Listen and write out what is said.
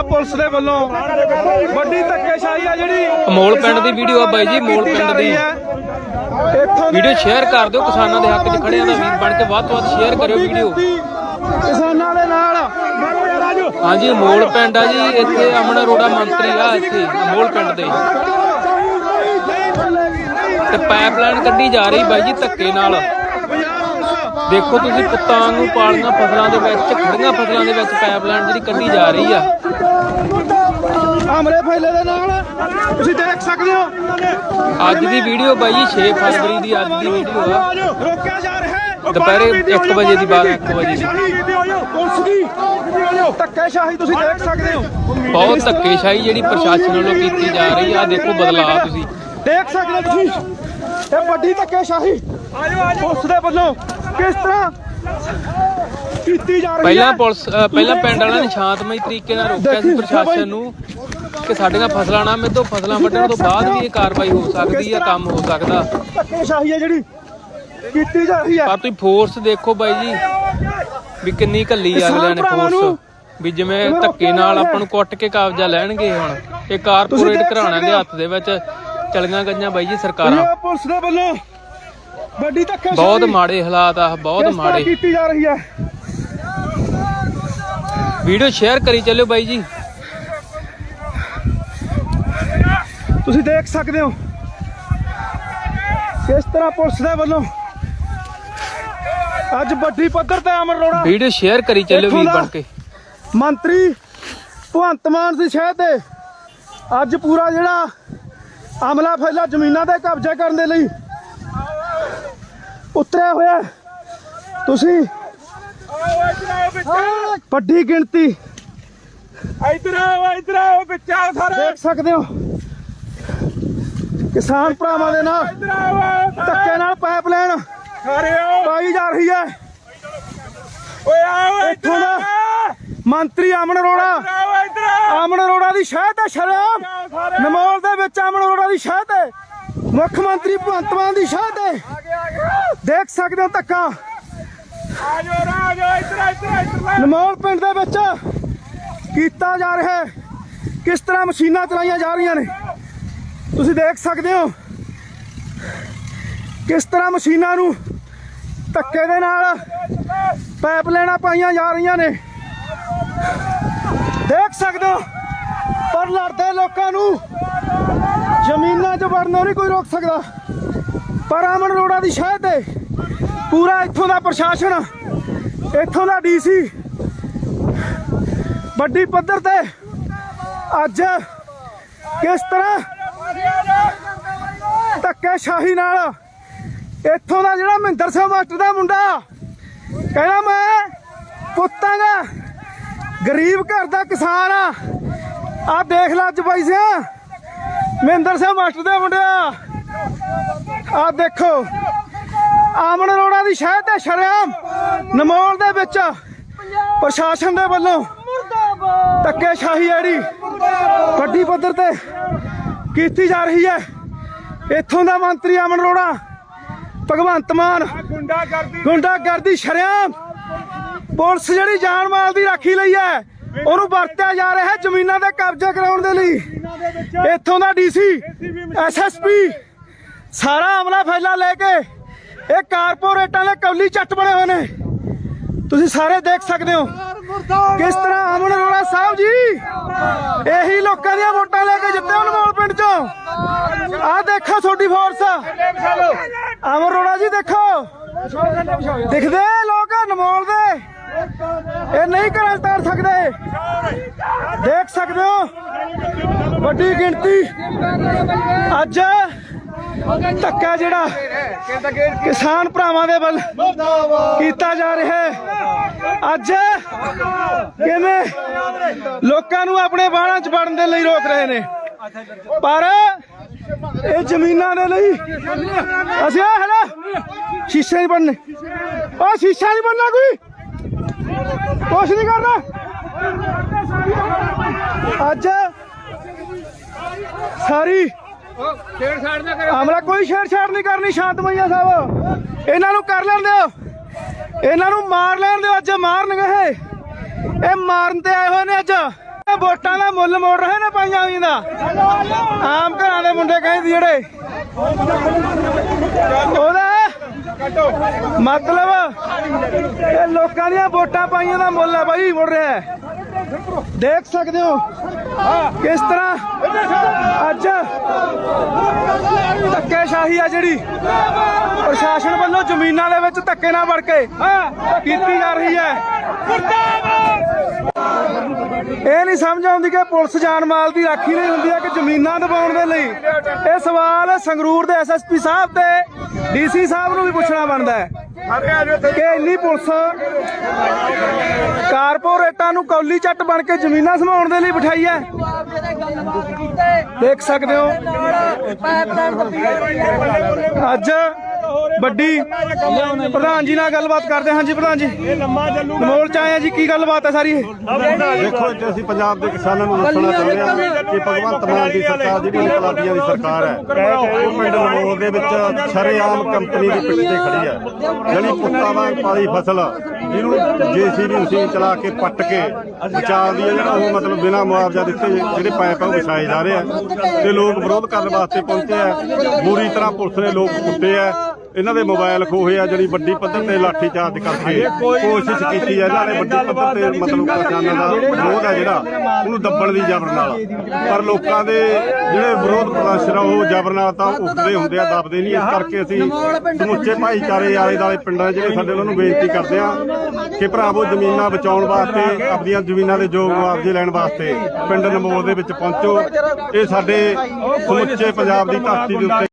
Punjab police ਦੇ ਵੱਲੋਂ ਵੱਡੀ ਧੱਕੇਸ਼ਾਹੀ ਆ ਜਿਹੜੀ ਅਮੋਲ ਪਿੰਡ ਦੀ ਵੀਡੀਓ ਆ ਬਾਈ ਜੀ ਮੋਲ ਪਿੰਡ ਦੀ। ਵੀਡੀਓ ਸ਼ੇਅਰ ਕਰ ਦਿਓ ਕਿਸਾਨਾਂ ਦੇ ਹੱਕ 'ਚ ਖੜਿਆਂ ਦਾ ਵੀਰ ਬਣ ਕੇ ਵੱਧ ਤੋਂ ਵੱਧ ਸ਼ੇਅਰ ਕਰਿਓ ਵੱਡੀ ਵੀਡੀਓ। ਕਿਸਾਨਾਂ ਦੇ ਨਾਲ। ਹਾਂਜੀ ਅਮੋਲ ਪਿੰਡ ਆ ਜੀ ਇੱਥੇ ਅਮਨ ਅਰੋੜਾ ਮੰਤਰੀ ਆ ਇੱਥੇ ਅਮੋਲ ਪਿੰਡ ਦੇ। ਤੇ ਪਾਈਪਲਾਈਨ ਕੱਢੀ ਜਾ ਰਹੀ ਬਾਈ ਜੀ ਧੱਕੇ ਨਾਲ। ਦੇਖੋ ਤੁਸੀਂ ਪੁੱਤਾਂ ਵਾਂਗੂ ਪਾਲੀਆਂ ਫਸਲਾਂ ਦੇ ਵਿੱਚ ਖੜੀਆਂ ਫਸਲਾਂ ਦੇ ਵਿੱਚ ਪਾਈਪਲਾਈਨ ਜਿਹੜੀ ਕੱਢੀ ਜਾ ਰਹੀ ਆ। ਅਮਰੇ ਫੈਲੇ ਦੇ ਨਾਲ ਤੁਸੀਂ ਦੇਖ ਸਕਦੇ ਹੋ। ਅੱਜ ਦੀ ਵੀਡੀਓ ਬਾਈ ਜੀ 6 ਫਰਵਰੀ ਦੀ ਅੱਜ ਦੀ ਵੀਡੀਓ ਆ। ਰੋਕਿਆ ਜਾ ਰਿਹਾ ਹੈ। ਦੁਪਹਿਰੇ ਇੱਕ ਵਜੇ ਦੀ ਬਾਰਾਂ ਇੱਕ ਵਜੇ ਦੀ। ਪੁਲਿਸ ਦੀ। ਧੱਕੇਸ਼ਾਹੀ ਤੁਸੀਂ ਦੇਖ ਸਕਦੇ ਹੋ। ਬਹੁਤ ਧੱਕੇਸ਼ਾਹੀ ਜਿਹੜੀ ਪ੍ਰਸ਼ਾਸਨ ਵੱਲੋਂ ਕੀਤੀ ਜਾ ਰਹੀ ਆ ਦੇਖੋ ਬਦਲਾਅ ਤੁਸੀਂ। ਦੇਖ ਸਕਦੇ ਹੋ ਤੁਸੀਂ। ਇਹ ਵੱਡੀ ਧੱਕੇਸ਼ਾਹੀ। ਪੁਲਿਸ ਦੇ ਵੱਲੋਂ ਕਿਸ ਤਰ੍ਹਾਂ ਕੀਤੀ ਜਾ ਰਹੀ ਪਹਿਲਾਂ ਹੈ? ਪੁਲਿਸ ਅ, ਪਹਿਲਾਂ ਪਿੰਡ ਵਾਲਿਆਂ ਨੇ ਸ਼ਾਂਤਮਈ ਤਰੀਕੇ ਨਾਲ ਰੋਕਿਆ ਸੀ ਪ੍ਰਸ਼ਾਸਨ ਨੂੰ ਕਿ ਸਾਡੀਆਂ ਫਸਲਾਂ ਨਾ ਮਿੱਧੋ ਫਸਲਾਂ ਵੱਢਣ ਤੋਂ ਬਾਅਦ ਵੀ ਇਹ ਕਾਰਵਾਈ ਹੋ ਸਕਦੀ ਆ ਕੰਮ ਹੋ ਸਕਦਾ। ਧੱਕੇਸ਼ਾਹੀ ਹੈ ਜਿਹੜੀ ਕੀਤੀ ਜਾ ਰਹੀ ਹੈ। ਪਰ ਤੁਸੀਂ ਫੋਰਸ ਦੇਖੋ ਬਾਈ ਜੀ ਵੀ ਕਿੰਨੀ ਕੱਲੀ ਆ ਅਗਲਿਆਂ ਨੇ ਫੋਰਸ ਵੀ ਜਿਵੇਂ ਧੱਕੇ ਨਾਲ ਆਪਾਂ ਨੂੰ ਕੁੱਟ ਕੇ ਕਬਜ਼ਾ ਲੈਣਗੇ ਹੁਣ। ਇਹ ਕਾਰਪੋਰੇਟ ਦੇਖ ਘਰਾਣਿਆਂ ਦੇ ਹੋ। ਹੱਥ ਦੇ ਵਿੱਚ ਚਲੀਆਂ ਗਈਆਂ ਬਾਈ ਜੀ ਸਰਕਾਰਾਂ। ਇਹ ਪੁਲਿਸ ਦੇ ਵੱਲੋਂ ਵੱਡੀ ਧੱਕੇਸ਼ਾਹੀ। ਬਹੁਤ ਮਾੜੇ ਹਾਲਾਤ ਆ ਬਹੁਤ ਕਿਸ ਤਰ੍ਹਾਂ ਮਾੜੇ। ਕੀਤੀ ਜਾ ਰਹੀ ਹੈ। ਵੀਡੀਓ ਸ਼ੇਅਰ ਕਰੀ ਚੱਲਿਓ ਬਾਈ ਜੀ। ਤੁਸੀਂ ਦੇਖ ਸਕਦੇ ਹੋ। ਕਿਸ ਤਰ੍ਹਾਂ ਪੁਲਿਸ ਦੇ ਵੱਲੋਂ ਅੱਜ ਵੱਡੀ ਪੱਧਰ ਤੇ ਅਮਰ ਰੋੜਾ ਵੀਡੀਓ ਸ਼ੇਅਰ ਕਰੀ ਚੱਲਿਓ ਵੀਰ ਦਾ ਬਣ ਕੇ। ਮੰਤਰੀ ਭਗਵੰਤ ਮਾਨ ਦੀ ਸ਼ਹਿ ਤੇ ਅੱਜ ਪੂਰਾ ਜਿਹੜਾ ਅਮਲਾ ਫੈਲਾ ਜ਼ਮੀਨਾਂ ਤੇ ਕਬਜ਼ਾ ਕਰਨ ਦੇ ਲਈ ਉਤਰਿਆ ਹੋਇਆ ਹੈ। ਤੁਸੀਂ ਵੱਡੀ ਗਿਣਤੀ ਇਧਰ ਆਓ ਇਧਰ ਆਓ ਵਿੱਚ ਆਓ ਸਾਰੇ। ਦੇਖ ਸਕਦੇ ਹੋ। ਕਿਸਾਨ ਭਰਾਵਾਂ ਦੇ ਨਾਲ ਧੱਕੇ ਨਾਲ ਪਾਈਪਲਾਈਨ ਸਾਰੇ ਪਾਈ ਜਾ ਰਹੀ ਹੈ। ਓਏ ਆਓ ਇੱਥੋਂ ਦਾ ਮੰਤਰੀ ਅਮਨ ਅਰੋੜਾ। ਅਮਨ ਅਰੋੜਾ ਦੀ ਸ਼ਹਿ ਤੇ ਸ਼ਰਮ ਸਾਰੇ ਨਮੋਲ ਦੇ ਵਿੱਚ ਅਮਨ ਅਰੋੜਾ ਦੀ ਸ਼ਹਿ ਤੇ। ਮੁੱਖ ਮੰਤਰੀ ਭਗਵੰਤ ਮਾਨ ਦੀ ਸ਼ਹਿ ਤੇ ਦੇਖ ਸਕਦੇ ਹੋ ਧੱਕਾ। ਆ ਜਾਓ ਆ ਜਾਓ ਇਧਰ ਇਧਰ ਇਧਰ ਨਮੋਲ ਪਿੰਡ ਦੇ ਵਿੱਚ ਕੀਤਾ ਜਾ ਰਿਹਾ ਹੈ। ਕਿਸ ਤਰ੍ਹਾਂ ਮਸ਼ੀਨਾਂ ਚਲਾਈਆਂ ਜਾ ਰਹੀਆਂ ਨੇ? ਤੁਸੀਂ ਦੇਖ ਸਕਦੇ ਹੋ ਕਿਸ ਤਰ੍ਹਾਂ ਮਸ਼ੀਨਾਂ ਨੂੰ ਧੱਕੇ ਦੇ ਨਾਲ ਪਾਈਪ ਲੈਣਾ ਪਾਈਆਂ ਜਾ ਰਹੀਆਂ ਨੇ। ਦੇਖ ਸਕਦੇ ਹੋ ਪਰ ਲੜਦੇ ਲੋਕਾਂ ਨੂੰ ਜ਼ਮੀਨਾਂ 'ਚ ਵੜਨੋਂ ਨਹੀਂ ਕੋਈ ਰੋਕ ਸਕਦਾ। ਪਰ ਅਮਨ ਅਰੋੜਾ ਦੀ ਸ਼ਹਿ ਤੇ ਪੂਰਾ ਇੱਥੋਂ ਦਾ ਪ੍ਰਸ਼ਾਸਨ, ਇੱਥੋਂ ਦਾ ਡੀਸੀ, ਵੱਡੀ ਪੱਧਰ ਤੇ ਅੱਜ ਕਿਸ ਤਰ੍ਹਾਂ ਧੱਕੇ ਸ਼ਾਹੀ ਨਾਲ ਇੱਥੋਂ ਦਾ ਜਿਹੜਾ ਮਹਿੰਦਰ ਸਿੰਘ ਮਾਸਟਰ ਦਾ ਮੁੰਡਾ ਕਹਿੰਦਾ ਮੈਂ ਪੁੱਤਾਂ ਦਾ ਗਰੀਬ ਘਰ ਦਾ ਕਿਸਾਨ ਆ। ਆ ਦੇਖ ਲੈ ਅੱਜ ਬਾਈ ਸਿਆ। ਮਹਿੰਦਰ ਸਿੰਘ ਮਾਸਟਰ ਦੇ ਮੁੰਡਿਆ। ਆ ਦੇਖੋ ਆਮਨ ਅਰੋੜਾ ਦੀ ਸ਼ਹਿਰ ਤੇ ਸ਼ਰਿਆਮ ਨਮੋਲ ਦੇ ਵਿੱਚ ਪ੍ਰਸ਼ਾਸਨ ਦੇ ਵੱਲੋਂ ਧੱਕੇ ਸ਼ਾਹੀ ਜਿਹੜੀ ਵੱਡੀ ਪੱਧਰ ਤੇ ਕੀਤੀ ਜਾ ਰਹੀ ਹੈ। ਇੱਥੋਂ ਦਾ ਮੰਤਰੀ ਅਮਨ ਅਰੋੜਾ ਭਗਵੰਤ ਮਾਨ ਗੁੰਡਾ ਕਰਦੀ ਗੁੰਡਾਗਰਦੀ ਸ਼ਰਿਆਮ। ਪੁਲਿਸ ਜਿਹੜੀ ਜਾਨ ਮਾਲ ਦੀ ਰਾਖੀ ਲਈ ਹੈ ਉਹਨੂੰ ਵਰਤਿਆ ਜਾ ਰਿਹਾ ਹੈ ਜ਼ਮੀਨਾਂ ਦੇ ਕਬਜ਼ੇ ਕਰਾਉਣ ਦੇ ਲਈ। ਇੱਥੋਂ ਦਾ ਡੀਸੀ ਐਸਐਸਪੀ ਸਾਰਾ ਅਮਲਾ ਫੈਲਾ ਲੈ ਕੇ ਇਹ ਕਾਰਪੋਰੇਟਾਂ ਦੇ ਕੌਲੀ ਚੱਟ ਬਣੇ ਹੋਏ ਨੇ। ਤੁਸੀਂ ਸਾਰੇ ਦੇਖ ਸਕਦੇ ਹੋ ਕਿਸ ਤਰ੍ਹਾਂ ਅਮਨ ਅਰੋੜਾ ਸਾਹਿਬ ਜੀ। ਇਹੀ ਲੋਕਾਂ ਦੀਆਂ ਵੋਟਾਂ ਲੈ ਕੇ ਜਿੱਤੇ ਅਨਮੋਲ ਪਿੰਡ ਚੋਂ। ਆਹ ਦੇਖੋ ਤੁਹਾਡੀ ਫੋਰਸ ਅਮਨ ਅਰੋੜਾ ਜੀ ਦੇਖੋ। ਦਿਖਦੇ ਲੋਕ ਅਨਮੋਲ ਦੇ। ਇਹ ਨਹੀਂ ਘਰਾਂ ਤਾਰ ਸਕਦੇ। ਦੇਖ ਸਕਦੇ ਹੋ? ਵੱਡੀ ਗਿਣਤੀ। ਅੱਜ ਧੱਕਾ ਜਿਹੜਾ ਕਿਸਾਨ ਭਰਾਵਾਂ ਦੇ ਵੱਲ ਕੀਤਾ ਜਾ ਰਿਹਾ ਹੈ। ਅੱਜ ਕਿਵੇਂ ਲੋਕਾਂ ਨੂੰ ਆਪਣੇ ਬਾਣਾਂ 'ਚ ਵੜਨ ਦੇ ਲਈ ਰੋਕ ਰਹੇ ਨੇ। ਪਰ ਇਹ ਜ਼ਮੀਨਾਂ ਦੇ ਲਈ ਅਸੀਂ ਆ ਹਲਾ। ਸ਼ੀਸ਼ੇ ਨਹੀਂ ਬਣਨੇ। ਆ ਸ਼ੀਸ਼ਾ ਨਹੀਂ ਬਣਨਾ ਕੋਈ। ਕੁਛ ਨਹੀਂ ਕਰਨਾ। ਅੱਜ ਸਾਰੀ ਹਮਲਾ ਕੋਈ ਛੇੜਛਾੜ ਨਹੀਂ ਕਰਨੀ ਸ਼ਾਂਤਮਈਆ ਸਾਹਿਬ। ਇਹਨਾਂ ਨੂੰ ਕਰ ਲੈਣ ਦਿਓ। ਇਹਨਾਂ ਨੂੰ ਮਾਰ ਲੈਣ ਦਿਓ, ਅੱਜ ਮਾਰਨਗੇ ਇਹ। ਇਹ ਮਾਰਨ ਤੇ ਆਏ ਹੋਏ ਨੇ ਅੱਜ। ਵੋਟਾਂ ਦਾ ਮੁੱਲ ਮੋੜ ਰਹੇ ਨੇ ਪਾਈਆਂ ਹੋਈਆਂ ਦਾ। ਆਮ ਘਰਾਂ ਦੇ ਮੁੰਡੇ ਕਹਿੰਦੇ ਜਿਹੜੇ। ਉਹਦਾ ਮਤਲਬ ਇਹ ਲੋਕਾਂ ਦੀਆਂ ਵੋਟਾਂ ਪਾਈਆਂ ਦਾ ਮੁੱਲ ਹੈ ਬਾਈ, ਮੁੜ ਰਿਹਾ ਹੈ। ਦੇਖ ਸਕਦੇ ਹੋ ਕਿਸ ਤਰ੍ਹਾਂ ਅੱਜ ਧੱਕੇਸ਼ਾਹੀ ਆ ਜਿਹੜੀ। ਪ੍ਰਸ਼ਾਸਨ ਵੱਲੋਂ ਜ਼ਮੀਨਾਂ ਦੇ ਵਿੱਚ ਧੱਕੇ ਨਾਲ ਵੜ ਕੇ ਕੀਤੀ ਜਾ ਰਹੀ ਹੈ। ਇਹ ਨਹੀਂ ਸਮਝ ਆਉਂਦੀ ਕਿ ਪੁਲਿਸ ਜਾਨ ਮਾਲ ਦੀ ਰਾਖੀ ਨਹੀਂ ਹੁੰਦੀ ਹੈ ਕਿ ਜ਼ਮੀਨਾਂ ਦਬਾਉਣ ਦੇ ਲਈ। ਇਹ ਸਵਾਲ ਸੰਗਰੂਰ ਦੇ ਐਸਐਸਪੀ ਸਾਹਿਬ ਤੇ ਡੀਸੀ ਸਾਹਿਬ ਨੂੰ ਵੀ ਪੁੱਛਣਾ ਬਣਦਾ ਹੈ। ਕਿ ਇੰਨੀ ਪੁਲਿਸ। ਕਾਰਪੋਰੇਟਾਂ ਨੂੰ ਕੌਲੀ ਚੱਟ ਬਣ ਕੇ ਜ਼ਮੀਨਾਂ ਸਮਾਉਣ ਦੇ ਲਈ ਬਿਠਾਈ ਹੈ। ਦੇਖ ਸਕਦੇ ਹੋ। ਅੱਜ ਵੱਡੀ ਪ੍ਰਧਾਨ ਜੀ ਨਾਲ ਗੱਲਬਾਤ ਕਰਦੇ ਹਾਂ। ਜੀ ਪ੍ਰਧਾਨ ਜੀ। ਮੋਲ ਚ ਆਏ ਆ ਜੀ ਕੀ ਗੱਲਬਾਤ ਹੈ ਸਾਰੀ ਇਹ? ਦੇਖੋ ਅੱਜ ਅਸੀਂ ਪੰਜਾਬ ਦੇ ਕਿਸਾਨਾਂ ਨੂੰ ਦੱਸਣਾ ਚਾਹੁੰਦੇ ਹਾਂ ਕਿ ਭਗਵੰਤ ਮਾਨ ਦੀ ਸਰਕਾਰ ਜਿਹੜੀ ਇਨਕਲਾਬੀਆਂ ਦੀ ਸਰਕਾਰ ਹੈ। ਉਹ ਪਿੰਡ ਨਮੋਲ ਦੇ ਵਿੱਚ ਸ਼ਰੇਆਮ ਕੰਪਨੀ ਦੀ ਪਿੱਛੇ ਤੇ ਖੜੀ ਹੈ। ਜਿਹੜੀ ਪੁੱਤਾਂ ਵਾਂਗ ਪਾਲੀ ਫਸਲ ਜਿਹਨੂੰ ਜੀਸੀਬੀ ਮਸ਼ੀਨ ਚਲਾ ਕੇ ਪੱਟ ਕੇ ਬਚਾਉਂਦੀ ਹੈ ਜਿਹੜਾ ਉਹ ਮਤਲਬ ਬਿਨਾਂ ਮੁਆਵਜ਼ਾ ਦਿੱਤੇ ਜਿਹੜੇ ਪਾਈਪ ਆ ਉਹ ਵਿਛਾਏ ਜਾ ਰਹੇ ਆ। ਤੇ ਲੋਕ ਵਿਰੋਧ ਕਰਨ ਵਾਸਤੇ ਪਹੁੰਚੇ ਆ। ਬੁਰੀ ਤਰ੍ਹਾਂ ਪੁਲਿਸ ਨੇ ਲੋਕ ਕੁੱਟੇ ਆ। ਇਹਨਾਂ ਦੇ ਮੋਬਾਈਲ ਖੋਹੇ ਆ ਜਿਹੜੀ ਵੱਡੀ ਪੱਧਰ ਤੇ ਲਾਠੀ ਚਾਰਜ ਕਰਕੇ ਕੋਸ਼ਿਸ਼ ਕੀਤੀ ਹੈ ਇਹਨਾਂ ਨੇ ਵੱਡੀ ਪੱਧਰ ਤੇ ਮਤਲਬ ਕਿਸਾਨਾਂ ਦਾ ਵਿਰੋਧ ਹੈ ਜਿਹੜਾ ਉਹਨੂੰ ਦੱਬਣ ਦੀ ਜ਼ਬਰ ਨਾਲ। ਪਰ ਲੋਕਾਂ ਦੇ ਜਿਹੜੇ ਵਿਰੋਧ ਪ੍ਰਦਰਸ਼ਨ ਆ ਉਹ ਜ਼ਬਰ ਨਾਲ ਤਾਂ ਉੱਠਦੇ ਹੁੰਦੇ ਆ ਦੱਬਦੇ ਨਹੀਂ। ਇਸ ਕਰਕੇ ਅਸੀਂ ਸਮੁੱਚੇ ਭਾਈਚਾਰੇ ਆਲੇ ਦਾਲੇ ਪਿੰਡਾਂ ਜਿਹੜੇ ਸਾਡੇ ਉਹਨਾਂ ਨੂੰ ਬੇਨਤੀ ਕਰਦੇ ਆ ਕਿ ਭਰਾਵੋ ਜ਼ਮੀਨਾਂ ਬਚਾਉਣ ਵਾਸਤੇ ਆਪਣੀਆਂ ਜ਼ਮੀਨਾਂ ਦੇ ਯੋਗ ਮੁਆਵਜ਼ੇ ਲੈਣ ਵਾਸਤੇ ਪਿੰਡ ਨਮੋਲ ਦੇ ਵਿੱਚ ਪਹੁੰਚੋ। ਇਹ ਸਾਡੇ ਸਮੁੱਚੇ ਪੰਜਾਬ ਦੀ ਧਰਤੀ ਦੇ ਉੱਤੇ